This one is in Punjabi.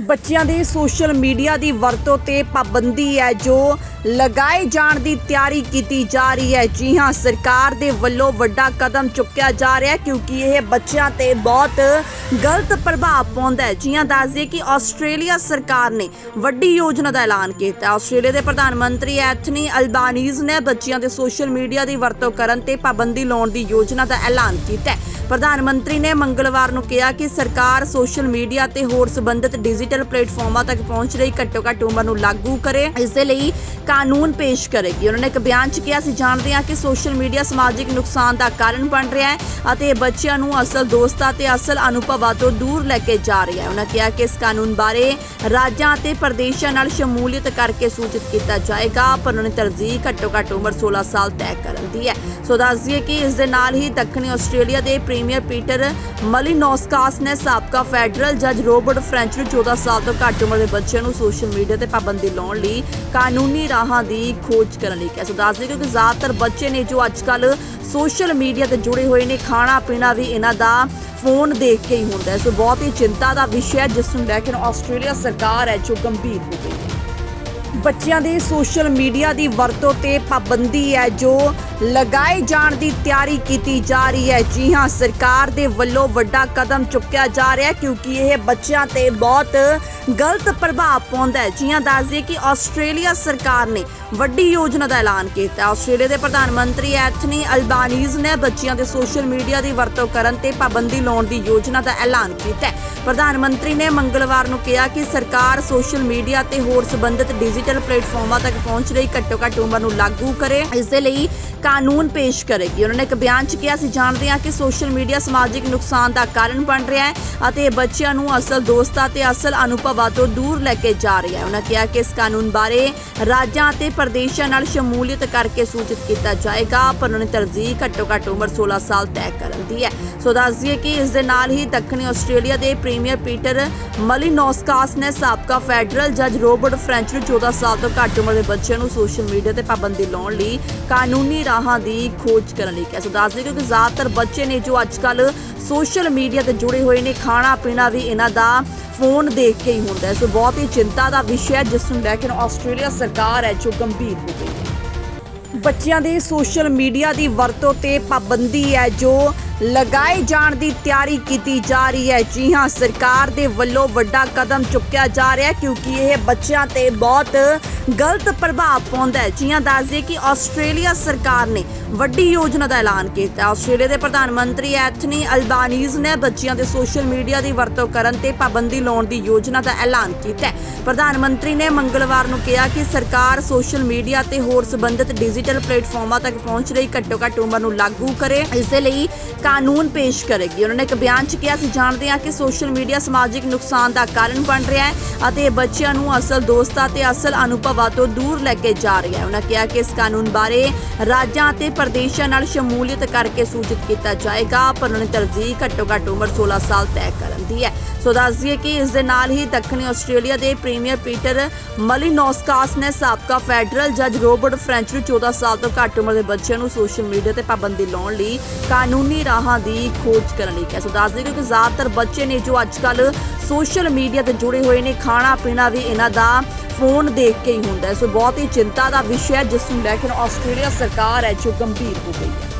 ਬੱਚਿਆਂ ਦੀ ਸੋਸ਼ਲ ਮੀਡੀਆ ਦੀ ਵਰਤੋਂ ਤੇ ਪਾਬੰਦੀ ਹੈ ਜੋ ਲਗਾਏ ਜਾਣ ਦੀ ਤਿਆਰੀ ਕੀਤੀ ਜਾ ਰਹੀ ਹੈ। ਜੀ ਹਾਂ, ਸਰਕਾਰ ਦੇ ਵੱਲੋਂ ਵੱਡਾ ਕਦਮ ਚੁੱਕਿਆ ਜਾ ਰਿਹਾ ਹੈ ਕਿਉਂਕਿ ਇਹ ਬੱਚਿਆਂ ਤੇ ਬਹੁਤ ਗਲਤ ਪ੍ਰਭਾਵ ਪਾਉਂਦਾ ਹੈ। ਜੀ ਹਾਂ, ਦੱਸ ਦਈਏ ਕਿ ਆਸਟ੍ਰੇਲੀਆ ਸਰਕਾਰ ਨੇ ਵੱਡੀ ਯੋਜਨਾ ਦਾ ਐਲਾਨ ਕੀਤਾ ਆਸਟ੍ਰੇਲੀਆ ਦੇ ਪ੍ਰਧਾਨ ਮੰਤਰੀ ਐਥਨੀ ਅਲਬਾਨੀਜ਼ ਨੇ ਬੱਚਿਆਂ ਦੇ ਸੋਸ਼ਲ ਮੀਡੀਆ ਦੀ ਵਰਤੋਂ ਕਰਨ ਤੇ ਪਾਬੰਦੀ ਲਾਉਣ ਦੀ ਯੋਜਨਾ ਦਾ ਐਲਾਨ ਕੀਤਾ ਹੈ। ਪ੍ਰਧਾਨ ਮੰਤਰੀ ਨੇ ਮੰਗਲਵਾਰ ਨੂੰ ਕਿਹਾ ਕਿ ਸਰਕਾਰ ਸੋਸ਼ਲ ਮੀਡੀਆ ਤੇ ਹੋਰ ਸੰਬੰਧਿਤ ਡਿਜੀਟਲ ਪਲੇਟਫਾਰਮਾਂ ਤੱਕ ਪਹੁੰਚ ਰਹੀ ਘੱਟੋ-ਘੱਟ ਉਮਰ ਨੂੰ ਲਾਗੂ ਕਰੇ, ਇਸ ਦੇ ਲਈ ਕਾਨੂੰਨ ਪੇਸ਼ ਕਰੇਗੀ। ਉਹਨਾਂ ਨੇ ਇੱਕ ਬਿਆਨ 'ਚ ਕਿਹਾ ਸੀ ਜਾਣਦੇ ਹਾਂ ਕਿ ਸੋਸ਼ਲ ਮੀਡੀਆ ਸਮਾਜਿਕ ਨੁਕਸਾਨ ਦਾ ਕਾਰਨ ਬਣ ਰਿਹਾ ਹੈ ਅਤੇ ਬੱਚਿਆਂ ਨੂੰ ਅਸਲ ਦੋਸਤਾਂ ਤੇ ਅਸਲ ਅਨੁਭਵਾਂ ਤੋਂ ਦੂਰ ਲੈ ਕੇ ਜਾ ਰਿਹਾ ਹੈ। ਉਹਨਾਂ ਕਿਹਾ ਕਿ ਇਸ ਕਾਨੂੰਨ ਬਾਰੇ ਰਾਜਾਂ ਅਤੇ ਪ੍ਰਦੇਸ਼ਾਂ ਨਾਲ ਸ਼ਮੂਲੀਅਤ ਕਰਕੇ ਸੂਚਿਤ ਕੀਤਾ ਜਾਏਗਾ, ਪਰ ਉਹਨਾਂ ਨੇ ਤਰਜੀਹ ਘੱਟੋ-ਘੱਟ ਉਮਰ 16 ਸਾਲ ਤੈਅ ਕਰਨ ਦੀ ਹੈ। ਸੋ ਦੱਸ ਦਈਏ ਕਿ ਇਸ ਦੇ ਨਾਲ ਹੀ ਦੱਖਣੀ ਆਸਟ੍ਰੇਲੀਆ ਦੇ ਪ੍ਰੀਮੀਅਰ ਪੀਟਰ ਮਲੀਨੋਸਕਾਸ ਨੇ ਸਾਬਕਾ ਫੈਡਰਲ ਜੱਜ ਰੋਬਰਟ ਫ੍ਰੈਂਚ ਨੂੰ 14 ਸਾਲ ਤੋਂ ਘੱਟ ਉਮਰ ਦੇ ਬੱਚਿਆਂ ਨੂੰ ਸੋਸ਼ਲ ਮੀਡੀਆ ਤੇ ਪਾਬੰਦੀ ਲਾਉਣ ਲਈ ਕਾਨੂੰਨੀ ਰਾਹਾਂ ਦੀ ਖੋਜ ਕਰਨ ਲਈ ਕਿਹਾ। ਸੋ ਦੱਸ ਦਈਏ ਕਿ ਜ਼ਿਆਦਾਤਰ ਬੱਚੇ ਨੇ ਜੋ ਅੱਜਕੱਲ ਸੋਸ਼ਲ ਮੀਡੀਆ ਤੇ ਜੁੜੇ ਹੋਏ ਨੇ ਖਾਣਾ ਪੀਣਾ ਵੀ ਇਹਨਾਂ ਦਾ ਫੋਨ ਦੇਖ ਕੇ ਹੀ ਹੁੰਦਾ ਸੋ ਬਹੁਤ ਹੀ ਚਿੰਤਾ ਦਾ ਵਿਸ਼ਾ ਹੈ, ਜਿਸ ਨੂੰ ਲੈ ਕੇ ਆਸਟ੍ਰੇਲੀਆ ਸਰਕਾਰ ਹੈ ਜੋ ਗੰਭੀਰ ਹੋ ਗਈ ਹੈ। ਬੱਚਿਆਂ ਦੇ ਸੋਸ਼ਲ ਮੀਡੀਆ ਦੀ ਵਰਤੋਂ ਤੇ ਪਾਬੰਦੀ ਹੈ, ਜੋ ਲਗਾਏ ਜਾਣ ਦੀ ਤਿਆਰੀ ਕੀਤੀ ਜਾ ਰਹੀ ਹੈ। ਜੀ ਹਾਂ, ਸਰਕਾਰ ਦੇ ਵੱਲੋਂ ਵੱਡਾ ਕਦਮ ਚੁੱਕਿਆ ਜਾ ਰਿਹਾ ਹੈ, ਕਿਉਂਕਿ ਇਹ ਬੱਚਿਆਂ ਤੇ ਬਹੁਤ ਗਲਤ ਪ੍ਰਭਾਵ ਪਾਉਂਦਾ ਹੈ। ਜੀ ਹਾਂ, ਦੱਸ ਦਈਏ ਕਿ ਆਸਟ੍ਰੇਲੀਆ ਸਰਕਾਰ ਨੇ ਵੱਡੀ ਯੋਜਨਾ ਦਾ ਐਲਾਨ ਕੀਤਾ। ਆਸਟ੍ਰੇਲੀਆ ਦੇ ਪ੍ਰਧਾਨ ਮੰਤਰੀ ਐਥਨੀ ਅਲਬਾਨੀਜ਼ ਨੇ ਬੱਚਿਆਂ ਦੇ ਸੋਸ਼ਲ ਮੀਡੀਆ ਦੀ ਵਰਤੋਂ ਕਰਨ ਤੇ ਪਾਬੰਦੀ ਲਾਉਣ ਦੀ ਯੋਜਨਾ ਦਾ ਐਲਾਨ ਕੀਤਾ ਹੈ। ਪ੍ਰਧਾਨ ਮੰਤਰੀ ਨੇ ਮੰਗਲਵਾਰ ਨੂੰ ਕਿਹਾ ਕਿ ਸਰਕਾਰ ਸੋਸ਼ਲ ਮੀਡੀਆ ਤੇ ਹੋਰ ਸੰਬੰਧਿਤ ਡਿਜੀ ਡਿਜੀਟਲ ਪਲੇਟਫਾਰਮਾਂ ਤੱਕ ਪਹੁੰਚ ਰਹੀ, ਘੱਟੋ-ਘੱਟ ਉਮਰ ਨੂੰ ਲਾਗੂ ਕਰੇ, ਇਸ ਦੇ ਲਈ ਕਾਨੂੰਨ ਪੇਸ਼ ਕਰੇਗੀ। ਉਹਨਾਂ ਨੇ ਇੱਕ ਬਿਆਨ 'ਚ ਕਿਹਾ ਸੀ ਜਾਣਦੇ ਹਾਂ ਕਿ ਸੋਸ਼ਲ ਮੀਡੀਆ ਸਮਾਜਿਕ ਨੁਕਸਾਨ ਦਾ ਕਾਰਨ ਬਣ ਰਿਹਾ ਹੈ ਅਤੇ ਬੱਚਿਆਂ ਨੂੰ ਅਸਲ ਦੋਸਤਾਂ ਤੇ ਅਸਲ ਅਨੁਭਵਾਂ ਤੋਂ ਦੂਰ ਲੈ ਕੇ ਜਾ ਰਿਹਾ ਹੈ। ਉਹਨਾਂ ਕਿਹਾ ਕਿ ਇਸ ਕਾਨੂੰਨ ਬਾਰੇ ਰਾਜਾਂ ਅਤੇ ਪ੍ਰਦੇਸ਼ਾਂ ਨਾਲ ਸ਼ਮੂਲੀਅਤ ਕਰਕੇ ਸੂਚਿਤ ਕੀਤਾ ਜਾਏਗਾ, ਪਰ ਉਹਨਾਂ ਨੇ ਤਰਜੀਹ ਘੱਟੋ-ਘੱਟ ਉਮਰ 16 ਸਾਲ ਤੈਅ ਕਰਨ ਦੀ ਹੈ। ਸੋ ਦੱਸ ਕਿ ਇਸ ਦੇ ਨਾਲ ਹੀ ਦੱਖਣੀ ਆਸਟ੍ਰੇਲੀਆ ਦੇ ਪ੍ਰੀਮੀਅਰ ਪੀਟਰ ਮਲੀਨੋਸਕਾਸ ਨੇ ਸਾਬਕਾ ਫੈਡਰਲ ਜੱਜ ਰੋਬਰਟ ਫ੍ਰੈਂਚ ਨੂੰ 14 ਸਾਲ ਤੋਂ ਘੱਟ ਉਮਰ ਦੇ ਬੱਚਿਆਂ ਨੂੰ ਸੋਸ਼ਲ ਮੀਡੀਆ ਤੇ ਪਾਬੰਦੀ ਲਾਉਣ ਲਈ ਕਾਨੂੰਨੀ ਰਾਹਾਂ ਦੀ ਖੋਜ ਕਰਨ ਲਈ ਕਿਹਾ। ਸੋ ਦੱਸ ਦਈਏ ਕਿ ਜ਼ਿਆਦਾਤਰ ਬੱਚੇ ਨੇ ਜੋ ਅੱਜਕੱਲ ਸੋਸ਼ਲ ਮੀਡੀਆ ਤੇ ਜੁੜੇ ਹੋਏ ਨੇ ਖਾਣਾ ਪੀਣਾ ਵੀ ਇਹਨਾਂ ਦਾ ਫੋਨ ਦੇਖ ਕੇ ਹੀ ਹੁੰਦਾ ਹੈ। ਸੋ ਬਹੁਤ ਹੀ ਚਿੰਤਾ ਦਾ ਵਿਸ਼ਾ ਹੈ, ਜਿਸ ਨੂੰ ਲੈ ਕੇ ਆਸਟ੍ਰੇਲੀਆ ਸਰਕਾਰ ਹੈ ਜੋ ਗੰਭੀਰ ਹੋ ਗਈ ਹੈ। ਬੱਚਿਆਂ ਦੀ ਸੋਸ਼ਲ ਮੀਡੀਆ ਦੀ ਵਰਤੋਂ ਤੇ ਪਾਬੰਦੀ ਹੈ ਜੋ ਲਗਾਏ ਜਾਣ ਦੀ ਤਿਆਰੀ ਕੀਤੀ ਜਾ ਰਹੀ ਹੈ। ਜੀ ਹਾਂ, ਸਰਕਾਰ ਦੇ ਵੱਲੋਂ ਵੱਡਾ ਕਦਮ ਚੁੱਕਿਆ ਜਾ ਰਿਹਾ ਹੈ ਕਿਉਂਕਿ ਇਹ ਬੱਚਿਆਂ ਤੇ ਬਹੁਤ ਗਲਤ ਪ੍ਰਭਾਵ ਪਾਉਂਦਾ ਹੈ। ਜੀ ਹਾਂ, ਦੱਸ ਕਿ ਆਸਟ੍ਰੇਲੀਆ ਸਰਕਾਰ ਨੇ ਵੱਡੀ ਯੋਜਨਾ ਦਾ ਐਲਾਨ ਕੀਤਾ। ਆਸਟ੍ਰੇਲੀਆ ਦੇ ਪ੍ਰਧਾਨ ਮੰਤਰੀ ਐਥਨੀ ਅਲਬਾਨੀਜ਼ ਨੇ ਬੱਚਿਆਂ ਦੇ ਸੋਸ਼ਲ ਮੀਡੀਆ ਦੀ ਵਰਤੋਂ ਕਰਨ ਤੇ ਪਾਬੰਦੀ ਲਾਉਣ ਦੀ ਯੋਜਨਾ ਦਾ ਐਲਾਨ ਕੀਤਾ ਹੈ। ਪ੍ਰਧਾਨ ਮੰਤਰੀ ਨੇ ਮੰਗਲਵਾਰ ਨੂੰ ਕਿਹਾ ਕਿ ਸਰਕਾਰ ਸੋਸ਼ਲ ਮੀਡੀਆ ਤੇ ਹੋਰ ਸੰਬੰਧਿਤ ਡਿਜੀਟਲ ਪਲੇਟਫਾਰਮਾਂ ਤੱਕ ਪਹੁੰਚ ਰਹੀ ਘੱਟੋ-ਘੱਟ ਉਮਰ ਨੂੰ ਲਾਗੂ ਕਰੇ। ਇਸ ਦੇ ਲਈ ਕਾਨੂੰਨ ਪੇਸ਼ ਕਰੇਗੀ। ਉਹਨਾਂ ਨੇ ਇੱਕ ਬਿਆਨ 'ਚ ਕਿਹਾ ਸੀ ਜਾਣਦੇ ਹਾਂ ਕਿ ਸੋਸ਼ਲ ਮੀਡੀਆ ਸਮਾਜਿਕ ਨੁਕਸਾਨ ਦਾ ਕਾਰਨ ਬਣ ਰਿਹਾ ਹੈ ਅਤੇ ਬੱਚਿਆਂ ਨੂੰ ਅਸਲ ਦੋਸਤਾਂ ਤੇ ਅਸਲ ਅਨੁਭਵਾਂ ਤੋਂ ਦੂਰ ਲੈ ਕੇ ਜਾ ਰਿਹਾ ਹੈ। ਉਹਨਾਂ ਕਿਹਾ ਕਿ ਇਸ ਕਾਨੂੰਨ ਬਾਰੇ ਰਾਜਾਂ ਅਤੇ ਪ੍ਰਦੇਸ਼ਾਂ ਨਾਲ ਸ਼ਮੂਲੀਅਤ ਕਰਕੇ ਸੂਚਿਤ ਕੀਤਾ ਜਾਏਗਾ, ਪਰ ਉਹਨਾਂ ਨੇ ਤਰਜੀਹ ਘੱਟੋ-ਘੱਟ ਉਮਰ 16 ਸਾਲ ਤੈਅ ਕਰਨ ਦੀ ਹੈ। ਸੋ ਦੱਸ ਦਈਏ ਕਿ ਇਸ ਦੇ ਨਾਲ ਹੀ ਦੱਖਣੀ ਆਸਟ੍ਰੇਲੀਆ ਦੇ ਪ੍ਰੀਮੀਅਰ ਪੀਟਰ ਮਲੀਨੋਸਕਾਸ ਨੇ ਸਾਬਕਾ ਫੈਡਰਲ ਜੱਜ ਰੋਬਰਟ ਫ੍ਰੈਂਚ ਨੂੰ 14 ਸਾਲ ਤੋਂ ਘੱਟ ਉਮਰ ਦੇ ਬੱਚਿਆਂ ਨੂੰ ਸੋਸ਼ਲ ਮੀਡੀਆ ਤੇ ਪਾਬੰਦੀ ਲਾਉਣ ਲਈ ਕਾਨੂੰਨੀ ਰਾਹ ਦੀ ਖੋਜ ਕਰਨ ਲਈ ਕਿਹਾ। ਸੋ ਦੱਸ ਦਈਏ ਕਿ ਜ਼ਿਆਦਾਤਰ ਬੱਚੇ ਨੇ ਜੋ ਅੱਜ ਅੱਜਕੱਲ ਸੋਸ਼ਲ ਮੀਡੀਆ ਤੇ ਜੁੜੇ ਹੋਏ ਨੇ ਖਾਣਾ ਪੀਣਾ ਵੀ ਇਹਨਾਂ ਦਾ ਫੋਨ ਦੇਖ ਕੇ ਹੀ ਹੁੰਦਾ ਹੈ। ਸੋ ਬਹੁਤ ਹੀ ਚਿੰਤਾ ਦਾ ਵਿਸ਼ਾ ਹੈ, ਜਿਸ ਨੂੰ ਲੈ ਕੇ ਆਸਟ੍ਰੇਲੀਆ ਸਰਕਾਰ ਹੈ, ਜੋ ਗੰਭੀਰ ਹੋ ਗਈ ਹੈ।